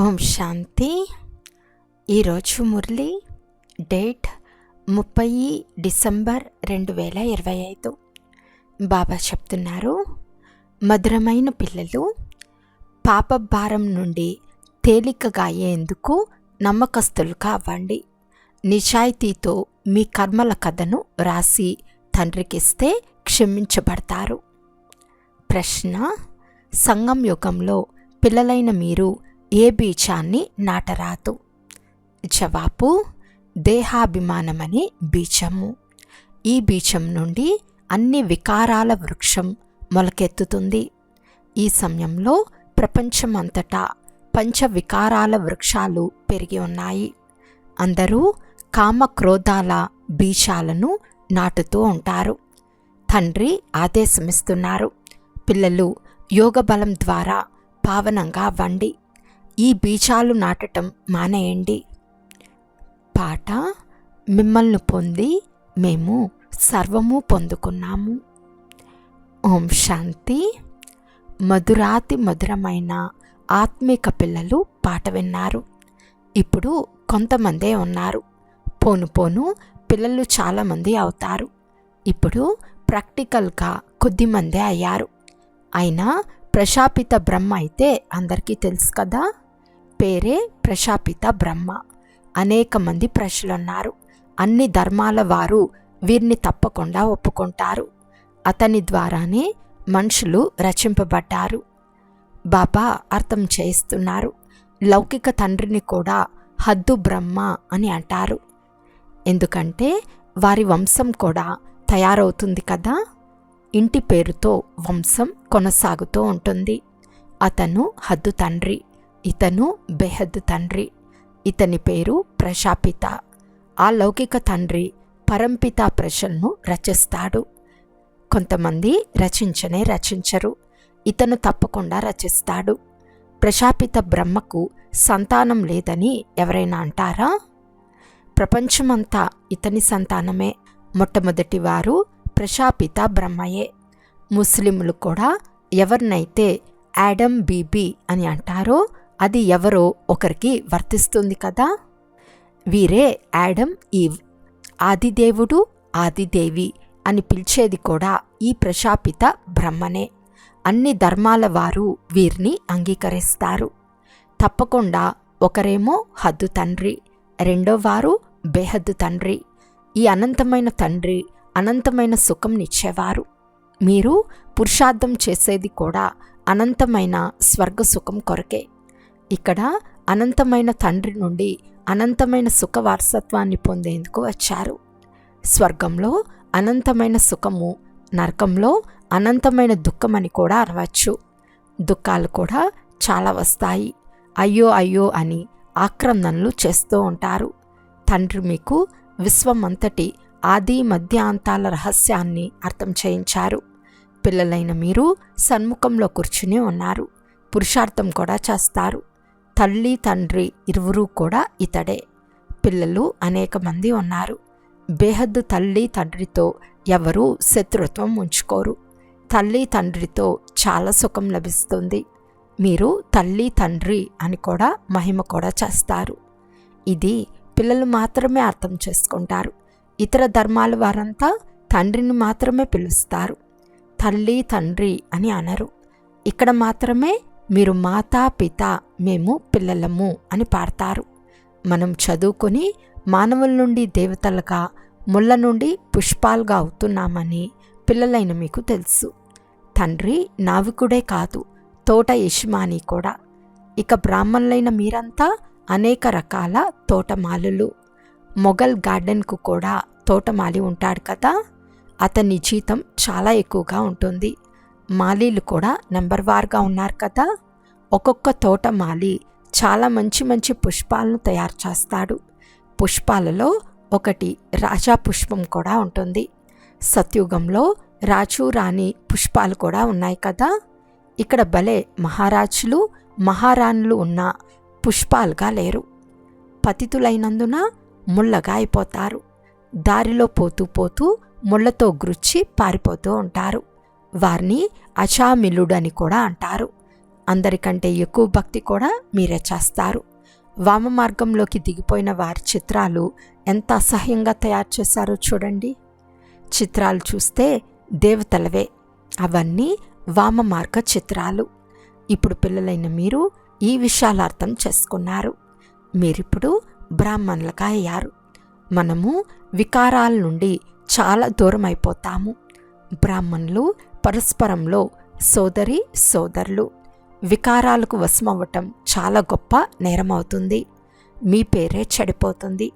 ఓం శాంతి. ఈరోజు మురళి డేట్ ముప్పై డిసెంబర్ రెండు వేల ఇరవై ఐదు. బాబా చెప్తున్నారు మధురమైన పిల్లలు పాప భారం నుండి తేలికగా అయ్యేందుకు నమ్మకస్తులుగా అవ్వండి నిజాయితీతో మీ కర్మల కథను రాసి తండ్రికిస్తే క్షమించబడతారు. ప్రశ్న సంగం యుగంలో పిల్లలైన మీరు ఏ బీజాన్ని నాటరాదు? జవాబు దేహాభిమానమనే బీజము. ఈ బీజం నుండి అన్ని వికారాల వృక్షం మొలకెత్తుతుంది. ఈ సమయంలో ప్రపంచమంతటా పంచ వికారాల వృక్షాలు పెరిగి ఉన్నాయి. అందరూ కామక్రోధాల బీజాలను నాటుతూ ఉంటారు. తండ్రి ఆదేశమిస్తున్నారు. పిల్లలు యోగబలం ద్వారా పావనంగా వండి ఈ బీజాలు నాటటం మానేయండి. పాట మిమ్మల్ని పొంది మేము సర్వము పొందుకున్నాము. ఓం శాంతి. మధురాతి మధురమైన ఆత్మిక పిల్లలు పాట విన్నారు. ఇప్పుడు కొంతమందే ఉన్నారు. పోను పోను పిల్లలు చాలామంది అవుతారు. ఇప్పుడు ప్రాక్టికల్గా కొద్దిమందే అయ్యారు. అయినా ప్రశాపిత బ్రహ్మ అయితే అందరికీ తెలుసు కదా? పేరే ప్రశాపిత బ్రహ్మ. అనేక మంది ప్రజలున్నారు. అన్ని ధర్మాల వారు వీరిని తప్పకుండా ఒప్పుకుంటారు. అతని ద్వారానే మనుషులు రచింపబడ్డారు. బాబా అర్థం చేస్తున్నారు లౌకిక తండ్రిని కూడా హద్దు బ్రహ్మ అని అంటారు. ఎందుకంటే వారి వంశం కూడా తయారవుతుంది కదా? ఇంటి పేరుతో వంశం కొనసాగుతూ ఉంటుంది. అతను హద్దు తండ్రి ఇతను బెహద్దు తండ్రి ఇతని పేరు ప్రశాపిత ఆ లౌకిక తండ్రి పరంపిత ప్రజలను రచిస్తాడు. కొంతమంది రచించనే రచించరు ఇతను తప్పకుండా రచిస్తాడు. ప్రశాపిత బ్రహ్మకు సంతానం లేదని ఎవరైనా అంటారా? ప్రపంచమంతా ఇతని సంతానమే. మొట్టమొదటి వారు ప్రశాపిత బ్రహ్మయే. ముస్లింలు కూడా ఎవరినైతే యాడమ్ బీబీ అని అంటారో అది ఎవరో ఒకరికి వర్తిస్తుంది కదా. వీరే యాడమ్ ఈవ్ ఆదిదేవుడు ఆదిదేవి అని పిలిచేది కూడా ఈ ప్రశాపిత బ్రహ్మనే. అన్ని ధర్మాల వారు వీరిని అంగీకరిస్తారు. తప్పకుండా ఒకరేమో హద్దు తండ్రి రెండో వారు బేహద్దు తండ్రి. ఈ అనంతమైన తండ్రి అనంతమైన సుఖంనిచ్చేవారు మీరు పురుషార్థం చేసేది కూడా అనంతమైన స్వర్గ సుఖం కొరకే. ఇక్కడ అనంతమైన తండ్రి నుండి అనంతమైన సుఖ వారసత్వాన్ని పొందేందుకు వచ్చారు. స్వర్గంలో అనంతమైన సుఖము నరకంలో అనంతమైన దుఃఖం అని కూడా అనవచ్చు. దుఃఖాలు కూడా చాలా వస్తాయి. అయ్యో అయ్యో అని ఆక్రందనలు చేస్తూ ఉంటారు. తండ్రి మీకు విశ్వమంతటి ఆది మధ్యాంతాల రహస్యాన్ని అర్థం చేయించారు. పిల్లలైన మీరు సన్ముఖంలో కూర్చుని ఉన్నారు. పురుషార్థం కూడా చేస్తారు. తల్లి తండ్రి ఇరువురు కూడా ఇతడే. పిల్లలు అనేక మంది ఉన్నారు. బేహద్దు తల్లి తండ్రితో ఎవరూ శత్రుత్వం ఉంచుకోరు. తల్లి తండ్రితో చాలా సుఖం లభిస్తుంది. మీరు తల్లి తండ్రి అని కూడా మహిమ కూడా చేస్తారు. ఇది పిల్లలు మాత్రమే అర్థం చేసుకుంటారు. ఇతర ధర్మాల వారంతా తండ్రిని మాత్రమే పిలుస్తారు. తల్లి తండ్రి అని అనరు. ఇక్కడ మాత్రమే మీరు మాతా పిత మేము పిల్లలము అని పాడతారు. మనం చదువుకొని మానవుల నుండి దేవతలుగా ముళ్ళ నుండి పుష్పాలుగా అవుతున్నామని పిల్లలైన మీకు తెలుసు. తండ్రి నావికుడే కాదు తోట యజమాని కూడా. ఇక బ్రాహ్మణులైన మీరంతా అనేక రకాల తోటమాలులు మొఘల్ గార్డెన్కు కూడా తోటమాలి ఉంటాడు కదా అతని జీతం చాలా ఎక్కువగా ఉంటుంది. మాలీలు కూడా నెంబర్ వార్గా ఉన్నారు కదా ఒక్కొక్క తోటమాలి చాలా మంచి మంచి పుష్పాలను తయారు చేస్తాడు. పుష్పాలలో ఒకటి రాజా పుష్పం కూడా ఉంటుంది. సత్యుగంలో రాజు రాణి పుష్పాలు కూడా ఉన్నాయి కదా ఇక్కడ భలే మహారాజులు మహారాణులు ఉన్న పుష్పాలుగా లేరు. పతితులైనందున ముళ్ళగా అయిపోతారు. దారిలో పోతూ పోతూ ముళ్ళతో గుచ్చి పారిపోతూ ఉంటారు. వారిని అచామిలుడని కూడా అంటారు. అందరికంటే ఎక్కువ భక్తి కూడా మీరే చేస్తారు. వామ మార్గంలోకి దిగిపోయిన వారి చిత్రాలు ఎంత అసహ్యంగా తయారు చేశారో చూడండి. చిత్రాలు చూస్తే దేవతలవే. అవన్నీ వామ మార్గ చిత్రాలు. ఇప్పుడు పిల్లలైన మీరు ఈ విషయాలు అర్థం చేసుకున్నారు. మీరిప్పుడు బ్రాహ్మణులుగా అయ్యారు. మనము వికారాల నుండి చాలా దూరం అయిపోతాము బ్రాహ్మణులు పరస్పరంలో సోదరి సోదరులు. వికారాలకు వశమవ్వటం చాలా గొప్ప నేరమవుతుంది. మీ పేరే చెడిపోతుంది.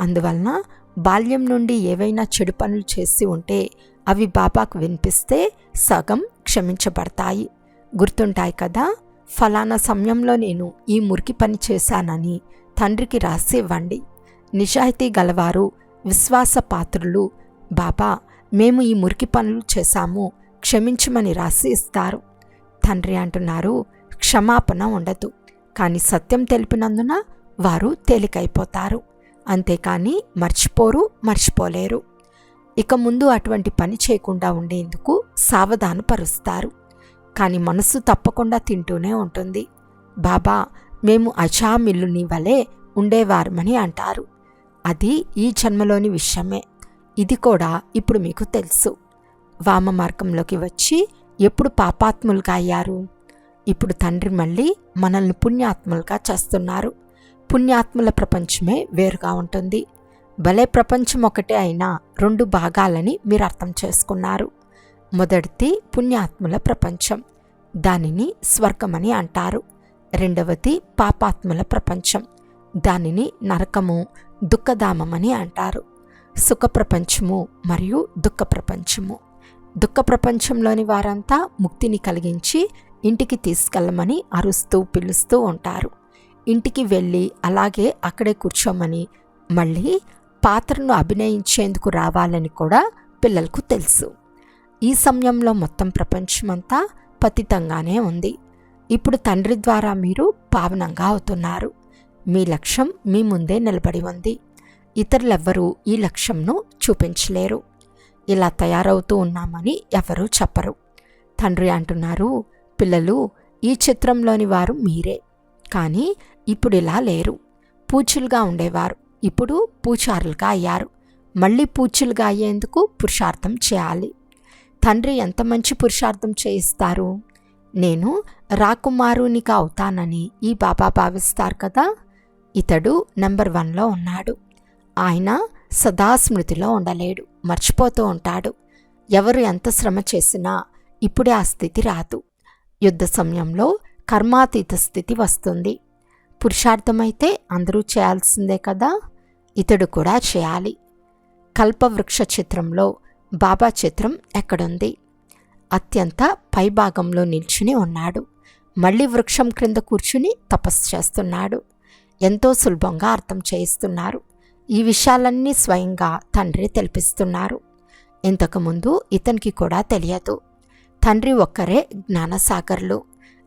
అందువలన బాల్యం నుండి ఏవైనా చెడు పనులు చేసి ఉంటే అవి బాబాకు వినిపిస్తే సగం క్షమించబడతాయి. గుర్తుంటాయి కదా ఫలానా సమయంలో నేను ఈ మురికి పని చేశానని తండ్రికి రాసి ఇవ్వండి నిజాయితీ గలవారు విశ్వాస పాత్రులు బాబా మేము ఈ మురికి పనులు చేశాము క్షమించమని రాసి ఇస్తారు. తండ్రి అంటున్నారు క్షమాపణ ఉండదు. కానీ సత్యం తెలిపినందున వారు తేలికైపోతారు. అంతేకాని మర్చిపోరు మర్చిపోలేరు. ఇక ముందు అటువంటి పని చేయకుండా ఉండేందుకు సావధానపరుస్తారు కానీ మనసు తప్పకుండా తింటూనే ఉంటుంది. బాబా మేము అజామిల్లుని వలె ఉండేవారమని అంటారు. అది ఈ జన్మలోని విషయమే. ఇది కూడా ఇప్పుడు మీకు తెలుసు. వామ మార్గంలోకి వచ్చి ఎప్పుడు పాపాత్ములుగా అయ్యారు? ఇప్పుడు తండ్రి మళ్ళీ మనల్ని పుణ్యాత్ములుగా చేస్తున్నారు. పుణ్యాత్ముల ప్రపంచమే వేరుగా ఉంటుంది. భలే ప్రపంచం ఒకటే అయినా రెండు భాగాలని మీరు అర్థం చేసుకున్నారు. మొదటిది పుణ్యాత్ముల ప్రపంచం. దానిని స్వర్గమని అంటారు. రెండవది పాపాత్ముల ప్రపంచం. దానిని నరకము దుఃఖధామమని అంటారు. సుఖ ప్రపంచము మరియు దుఃఖ ప్రపంచము దుఃఖ ప్రపంచంలోని వారంతా ముక్తిని కలిగించి ఇంటికి తీసుకెళ్ళమని అరుస్తూ పిలుస్తూ ఉంటారు. ఇంటికి వెళ్ళి అలాగే అక్కడే కూర్చోమని మళ్ళీ పాత్రను అభినయించేందుకు రావాలని కూడా పిల్లలకు తెలుసు. ఈ సమయంలో మొత్తం ప్రపంచమంతా పతితంగానే ఉంది. ఇప్పుడు తండ్రి ద్వారా మీరు పావనంగా అవుతున్నారు. మీ లక్ష్యం మీ ముందే నిలబడి ఉంది. ఇతరులెవ్వరూ ఈ లక్ష్యంను చూపించలేరు. ఇలా తయారవుతూ ఉన్నామని ఎవరూ చెప్పరు. తండ్రి అంటున్నారు పిల్లలు ఈ చిత్రంలోని వారు మీరే. కానీ ఇప్పుడు ఇలా లేరు. పూచులుగా ఉండేవారు. ఇప్పుడు పూచారులుగా అయ్యారు. మళ్ళీ పూచులుగా అయ్యేందుకు పురుషార్థం చేయాలి. తండ్రి ఎంత మంచి పురుషార్థం చేయిస్తారు? నేను రాకుమారునిగా అవుతానని ఈ బాబా భావిస్తారు కదా! ఇతడు నెంబర్ వన్లో ఉన్నాడు. ఆయన సదా స్మృతిలో ఉండలేడు మర్చిపోతూ ఉంటాడు. ఎవరు ఎంత శ్రమ చేసినా ఇప్పుడే ఆ స్థితి రాదు. యుద్ధ సమయంలో కర్మాతీత స్థితి వస్తుంది. పురుషార్థమైతే అందరూ చేయాల్సిందే కదా? ఇతడు కూడా చేయాలి. కల్పవృక్ష చిత్రంలో బాబా చిత్రం ఎక్కడుంది? అత్యంత పైభాగంలో నిల్చుని ఉన్నాడు. మళ్ళీ వృక్షం క్రింద కూర్చుని తపస్సు చేస్తున్నాడు. ఎంతో సులభంగా అర్థం చేయిస్తున్నారు. ఈ విషయాలన్నీ స్వయంగా తండ్రి తెలిపిస్తున్నారు. ఇంతకుముందు ఇతనికి కూడా తెలియదు. తండ్రి ఒక్కరే జ్ఞానసాగర్లు.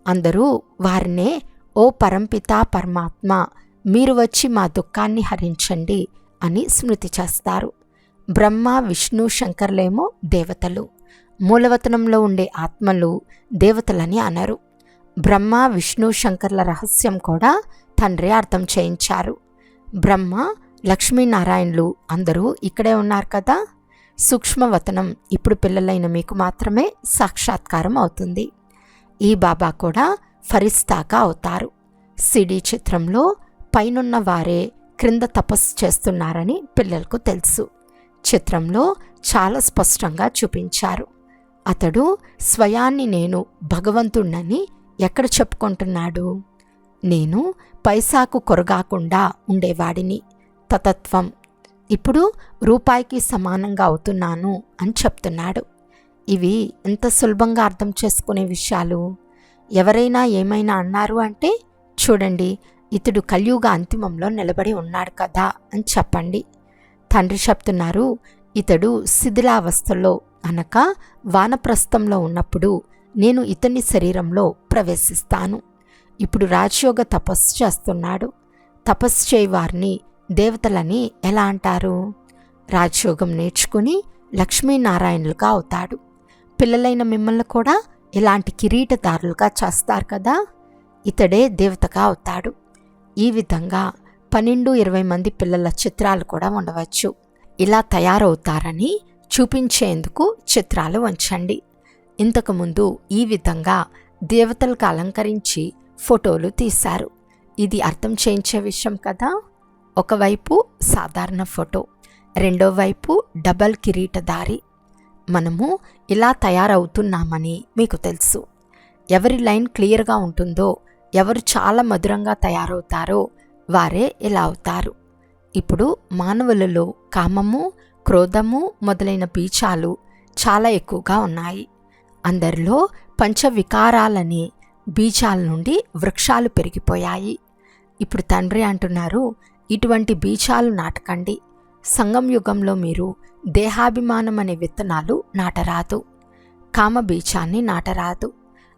అందరూ వారినే ఓ పరంపిత పరమాత్మ మీరు వచ్చి మా దుఃఖాన్ని హరించండి అని స్మృతి చేస్తారు. బ్రహ్మ విష్ణు శంకర్లేమో దేవతలు. మూలవతనంలో ఉండే ఆత్మలు దేవతలని అనరు. బ్రహ్మ విష్ణు శంకర్ల రహస్యం కూడా తండ్రి అర్థం చేయించారు. బ్రహ్మ లక్ష్మీనారాయణలు అందరూ ఇక్కడే ఉన్నారు కదా? సూక్ష్మవతనం ఇప్పుడు పిల్లలైన మీకు మాత్రమే సాక్షాత్కారం అవుతుంది. ఈ బాబా కూడా ఫరిస్తాగా అవుతారు. సిడి చిత్రంలో పైనున్న వారే క్రింద తపస్సు చేస్తున్నారని పిల్లలకు తెలుసు. చిత్రంలో చాలా స్పష్టంగా చూపించారు. అతడు స్వయాన్ని నేను భగవంతుణ్ణని ఎక్కడ చెప్పుకుంటున్నాడు? నేను పైసాకు కొరగాకుండా ఉండేవాడిని. తతత్వం ఇప్పుడు రూపాయికి సమానంగా అవుతున్నాను అని చెప్తున్నాడు. ఇవి ఎంత సులభంగా అర్థం చేసుకునే విషయాలు? ఎవరైనా ఏమైనా అన్నారు అంటే చూడండి ఇతడు కలియుగ అంతిమంలో నిలబడి ఉన్నాడు కదా అని చెప్పండి. తండ్రి చెప్తున్నారు ఇతడు శిథిలావస్థలో అనక వానప్రస్థంలో ఉన్నప్పుడు నేను ఇతని శరీరంలో ప్రవేశిస్తాను ఇప్పుడు రాజయోగ తపస్సు చేస్తున్నాడు. తపస్సు చేయవారిని దేవతలని ఎలా అంటారు? రాజయోగం నేర్చుకుని లక్ష్మీనారాయణులుగా అవుతాడు. పిల్లలైన మిమ్మల్ని కూడా ఇలాంటి కిరీటదారులుగా చేస్తారు కదా? ఇతడే దేవతగా అవుతాడు. ఈ విధంగా పన్నెండు ఇరవై మంది పిల్లల చిత్రాలు కూడా ఉండవచ్చు. ఇలా తయారవుతారని చూపించేందుకు చిత్రాలు ఉంచండి ఇంతకుముందు ఈ విధంగా దేవతలకు అలంకరించి ఫోటోలు తీశారు. ఇది అర్థం చేయించే విషయం కదా? ఒకవైపు సాధారణ ఫోటో రెండో వైపు డబల్ కిరీటదారి మనము ఇలా తయారవుతున్నామని మీకు తెలుసు. ఎవరి లైన్ క్లియర్గా ఉంటుందో ఎవరు చాలా మధురంగా తయారవుతారో వారే ఇలా అవుతారు. ఇప్పుడు మానవులలో కామము క్రోధము మొదలైన బీచాలు చాలా ఎక్కువగా ఉన్నాయి. అందరిలో పంచవికారాలని బీజాల నుండి వృక్షాలు పెరిగిపోయాయి. ఇప్పుడు తండ్రి అంటున్నారు ఇటువంటి బీజాలు నాటకండి. సంగం యుగంలో మీరు దేహాభిమానం అనే విత్తనాలు నాటరాదు. కామ బీజాన్ని నాటరాదు.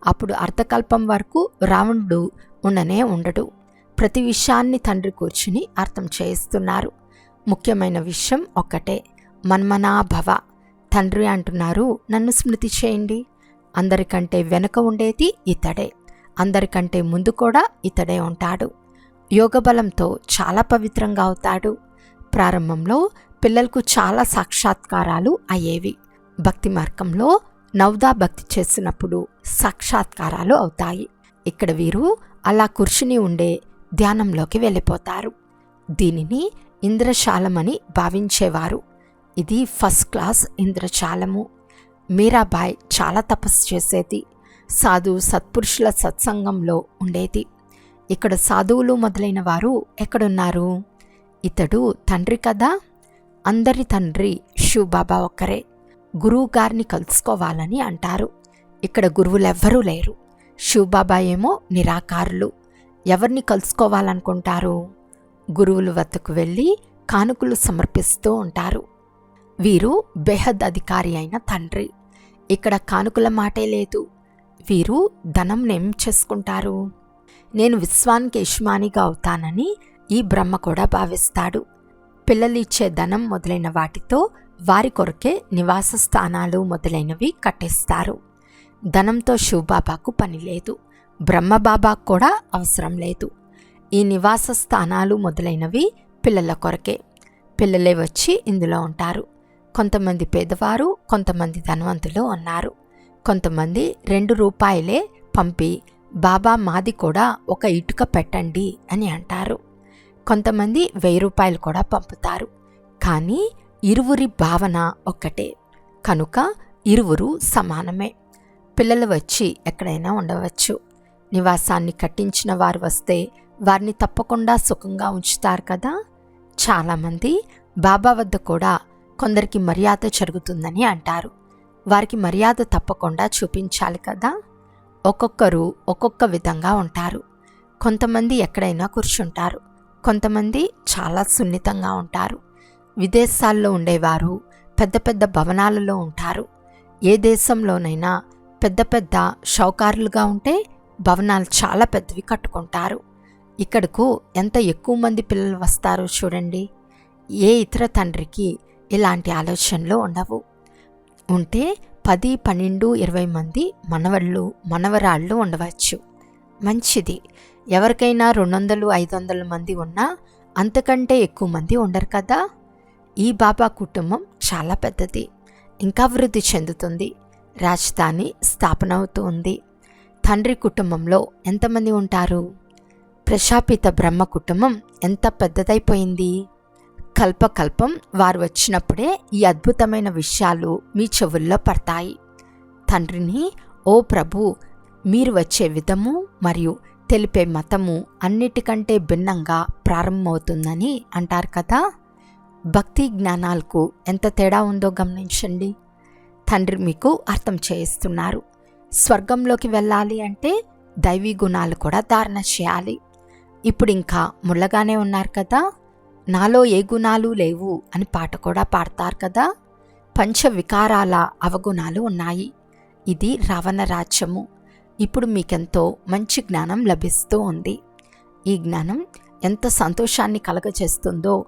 అప్పుడు అర్థకల్పం వరకు రావణుడు ఉండనే ఉండడు. ప్రతి విషయాన్ని తండ్రి కూర్చుని అర్థం చేయిస్తున్నారు. ముఖ్యమైన విషయం ఒక్కటే మన్మనాభవ. తండ్రి అంటున్నారు నన్ను స్మృతి చేయండి. అందరికంటే వెనుక ఉండేది ఇతడే. అందరికంటే ముందు కూడా ఇతడే ఉంటాడు. యోగబలంతో చాలా పవిత్రంగా అవుతాడు. ప్రారంభంలో పిల్లలకు చాలా సాక్షాత్కారాలు అయ్యేవి. భక్తి మార్గంలో నవదా భక్తి చేసినప్పుడు సాక్షాత్కారాలు అవుతాయి. ఇక్కడ వీరు అలా కూర్చుని ఉండే ధ్యానంలోకి వెళ్ళిపోతారు. దీనిని ఇంద్రశాలమని భావించేవారు. ఇది ఫస్ట్ క్లాస్ ఇంద్రశాలము. మీరాబాయ్ చాలా తపస్సు చేసేది. సాధు సత్పురుషుల సత్సంగంలో ఉండేది. ఇక్కడ సాధువులు మొదలైన వారు ఎక్కడున్నారు? ఇతడు తండ్రి కదా? అందరి తండ్రి శివబాబా ఒక్కరే. గురువు గారిని కలుసుకోవాలని అంటారు. ఇక్కడ గురువులెవ్వరూ లేరు. శివబాబా ఏమో నిరాకారులు. ఎవరిని కలుసుకోవాలనుకుంటారు? గురువులు వద్దకు వెళ్ళి కానుకలు సమర్పిస్తూ ఉంటారు. వీరు బెహద్ అధికారి అయిన తండ్రి. ఇక్కడ కానుకల మాటే లేదు. వీరు ధనం ఏం చేసుకుంటారు? నేను విశ్వానికి యజమానిగా అవుతానని ఈ బ్రహ్మ కూడా భావిస్తాడు. పిల్లలు ఇచ్చే ధనం మొదలైన వాటితో వారి కొరకే నివాస స్థానాలు మొదలైనవి కట్టేస్తారు. ధనంతో శివబాబాకు పని లేదు. బ్రహ్మబాబాకు కూడా అవసరం లేదు. ఈ నివాస స్థానాలు మొదలైనవి పిల్లల కొరకే. పిల్లలే వచ్చి ఇందులో ఉంటారు. కొంతమంది పేదవారు కొంతమంది ధనవంతులు ఉన్నారు కొంతమంది రెండు రూపాయలే పంపి బాబా మాది కూడా ఒక ఇటుక పెట్టండి అని అంటారు. కొంతమంది వెయ్యి రూపాయలు కూడా పంపుతారు. కానీ ఇరువురి భావన ఒక్కటే. కనుక ఇరువురు సమానమే. పిల్లలు వచ్చి ఎక్కడైనా ఉండవచ్చు. నివాసాన్ని కట్టించిన వారు వస్తే వారిని తప్పకుండా సుఖంగా ఉంచుతారు కదా? చాలామంది బాబా వద్ద కూడా కొందరికి మర్యాద జరుగుతుందని అంటారు. వారికి మర్యాద తప్పకుండా చూపించాలి కదా? ఒక్కొక్కరు ఒక్కొక్క విధంగా ఉంటారు. కొంతమంది ఎక్కడైనా కూర్చుంటారు. కొంతమంది చాలా సున్నితంగా ఉంటారు. విదేశాల్లో ఉండేవారు పెద్ద పెద్ద భవనాలలో ఉంటారు. ఏ దేశంలోనైనా పెద్ద పెద్ద షౌకారులుగా ఉంటే భవనాలు చాలా పెద్దవి కట్టుకుంటారు. ఇక్కడకు ఎంత ఎక్కువ మంది పిల్లలు వస్తారో చూడండి. ఏ ఇతర తండ్రికి ఇలాంటి ఆలోచనలు ఉండవు. ఉంటే పది పన్నెండు ఇరవై మంది మనవళ్ళు మనవరాళ్ళు ఉండవచ్చు. మంచిది. ఎవరికైనా రెండు వందలు ఐదు వందల మంది ఉన్నా అంతకంటే ఎక్కువ మంది ఉండరు కదా? ఈ బాబా కుటుంబం చాలా పెద్దది. ఇంకా వృద్ధి చెందుతుంది. రాజధాని స్థాపన అవుతుంది. ఉంది తండ్రి కుటుంబంలో ఎంతమంది ఉంటారు? ప్రశాపిత బ్రహ్మ కుటుంబం ఎంత పెద్దదైపోయింది? కల్పకల్పం వారు వచ్చినప్పుడే ఈ అద్భుతమైన విషయాలు మీ చెవుల్లో పడతాయి. తండ్రిని ఓ ప్రభు మీరు వచ్చే విధము మరియు తెలిపే మతము అన్నిటికంటే భిన్నంగా ప్రారంభమవుతుందని అంటారు కదా. భక్తి జ్ఞానాలకు ఎంత తేడా ఉందో గమనించండి. తండ్రి మీకు అర్థం చేయిస్తున్నారు. స్వర్గంలోకి వెళ్ళాలి అంటే దైవీ గుణాలు కూడా ధారణ చేయాలి. ఇప్పుడు ఇంకా ముళ్ళగానే ఉన్నారు కదా. నాలో ఏ గుణాలు లేవు అని పాట కూడా పాడతారు కదా? పంచ వికారాల అవగుణాలు ఉన్నాయి. ఇది రావణ రాజ్యము. ఇప్పుడు మీకెంతో మంచి జ్ఞానం లభిస్తూ ఉంది. ఈ జ్ఞానం ఎంత సంతోషాన్ని కలగజేస్తుందో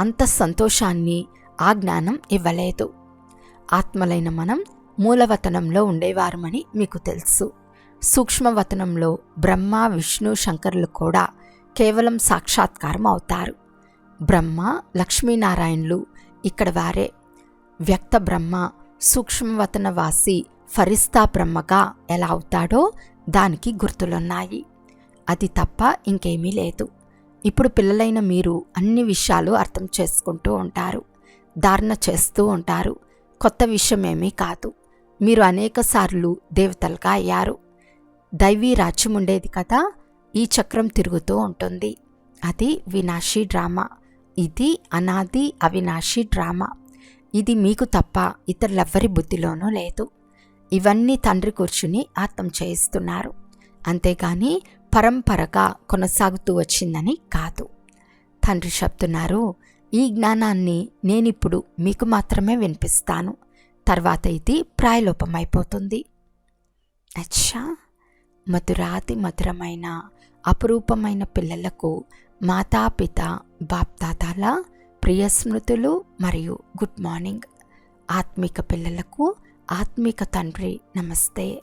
అంత సంతోషాన్ని ఆ జ్ఞానం ఇవ్వలేదు. ఆత్మలైన మనం మూలవతనంలో ఉండేవారమని మీకు తెలుసు. సూక్ష్మవతనంలో బ్రహ్మ విష్ణు శంకరులు కూడా కేవలం సాక్షాత్కారం అవుతారు. బ్రహ్మ లక్ష్మీనారాయణులు. ఇక్కడ వారే వ్యక్త బ్రహ్మ సూక్ష్మవతన వాసి ఫరిస్తా బ్రహ్మగా ఎలా అవుతాడో దానికి గుర్తులున్నాయి. అది తప్ప ఇంకేమీ లేదు. ఇప్పుడు పిల్లలైన మీరు అన్ని విషయాలు అర్థం చేసుకుంటూ ఉంటారు ధారణ చేస్తూ ఉంటారు. కొత్త విషయమేమీ కాదు. మీరు అనేకసార్లు దేవతలుగా అయ్యారు. దైవీ రాజ్యం ఉండేది కదా ఈ చక్రం తిరుగుతూ ఉంటుంది. అది వినాశీ డ్రామా. ఇది అనాది అవినాశి డ్రామా. ఇది మీకు తప్ప ఇతరులెవ్వరి బుద్ధిలోనూ లేదు. ఇవన్నీ తండ్రి కూర్చుని అర్థం చేయిస్తున్నారు. అంతేగాని పరంపరగా కొనసాగుతూ వచ్చిందని కాదు. తండ్రి చెప్తున్నారు ఈ జ్ఞానాన్ని నేనిప్పుడు మీకు మాత్రమే వినిపిస్తాను. తర్వాత ఇది ప్రాయలోపమైపోతుంది. అచ్చా! మధురాతి మధురమైన అపురూపమైన పిల్లలకు మాతాపిత బాప్తాతాల ప్రియ స్మృతులు మరియు గుడ్ మార్నింగ్. ఆత్మిక పిల్లలకు ఆత్మిక తండ్రి నమస్తే.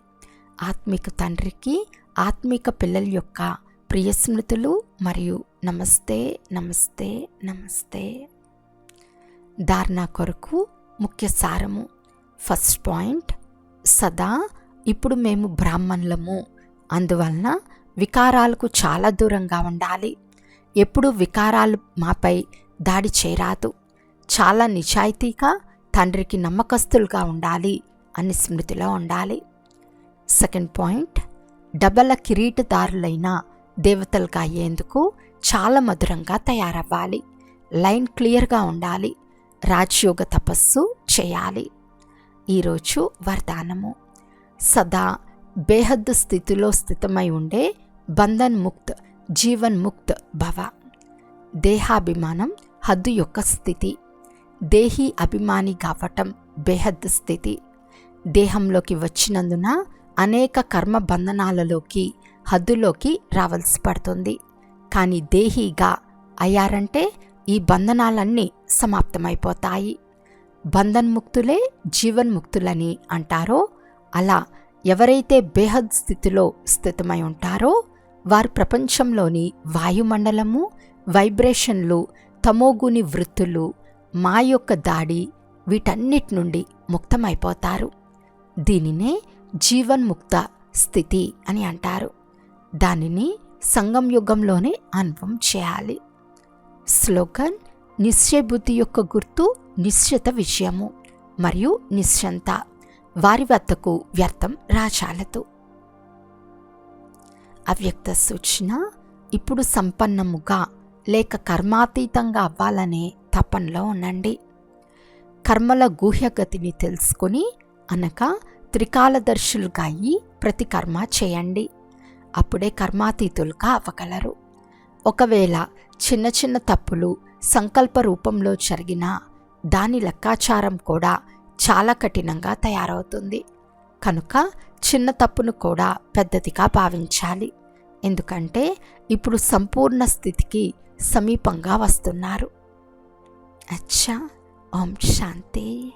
ఆత్మిక తండ్రికి ఆత్మిక పిల్లల యొక్క ప్రియ స్మృతులు మరియు నమస్తే నమస్తే నమస్తే. ధారణ కొరకు ముఖ్య సారము. ఫస్ట్ పాయింట్ సదా ఇప్పుడు మేము బ్రాహ్మణులము. అందువలన వికారాలకు చాలా దూరంగా ఉండాలి. ఎప్పుడు వికారాలు మాపై దాడి చేయరాదు. చాలా నిజాయితీగా తండ్రికి నమ్మకస్తులుగా ఉండాలి అని స్మృతిలో ఉండాలి. సెకండ్ పాయింట్ డబల కిరీటదారులైన దేవతలుగా అయ్యేందుకు చాలా మధురంగా తయారవ్వాలి. లైన్ క్లియర్గా ఉండాలి. రాజయోగ తపస్సు చేయాలి. ఈరోజు వరదానము. సదా బేహద్దు స్థితిలో స్థితమై ఉండే బంధన్ ముక్త్ జీవన్ ముక్త్ భవ. దేహాభిమానం హద్దు యొక్క స్థితి. దేహి అభిమాని కావటం బేహద్ స్థితి. దేహంలోకి వచ్చినందున అనేక కర్మ బంధనాలలోకి హద్దులోకి రావాల్సి పడుతుంది. కానీ దేహీగా అయ్యారంటే ఈ బంధనాలన్నీ సమాప్తమైపోతాయి. బంధన్ముక్తులే జీవన్ముక్తులని అంటారో అలా ఎవరైతే బేహద్ స్థితిలో స్థితమై ఉంటారో వారు ప్రపంచంలోని వాయుమండలము వైబ్రేషన్లు తమోగుని వృత్తులు మా యొక్క దాడి వీటన్నిటి నుండి ముక్తమైపోతారు. దీనినే జీవన్ముక్త స్థితి అని అంటారు. దానిని సంగం యుగంలోనే అనుభవం చేయాలి. స్లోగన్ నిశ్చయబుద్ధి యొక్క గుర్తు నిశ్చిత విషయము మరియు నిశ్చంత వారి వద్దకు వ్యర్థం రాజాలతో. అవ్యక్త సూచన ఇప్పుడు సంపన్నముగా లేక కర్మాతీతంగా అవ్వాలనే తపనలో ఉండండి. కర్మల గూహ్యగతిని తెలుసుకొని అనగా త్రికాలదర్శులుగా అయ్యి ప్రతి కర్మ చేయండి. అప్పుడే కర్మాతీతులుగా అవ్వగలరు. ఒకవేళ చిన్న చిన్న తప్పులు సంకల్ప రూపంలో జరిగిన దాని లెక్కాచారం కూడా చాలా కఠినంగా తయారవుతుంది. కనుక చిన్న తప్పును కూడా పెద్దదిగా భావించాలి. ఎందుకంటే ఇప్పుడు సంపూర్ణ స్థితికి సమీపంగా వస్తున్నారు. అచ్చా ఓం శాంతి.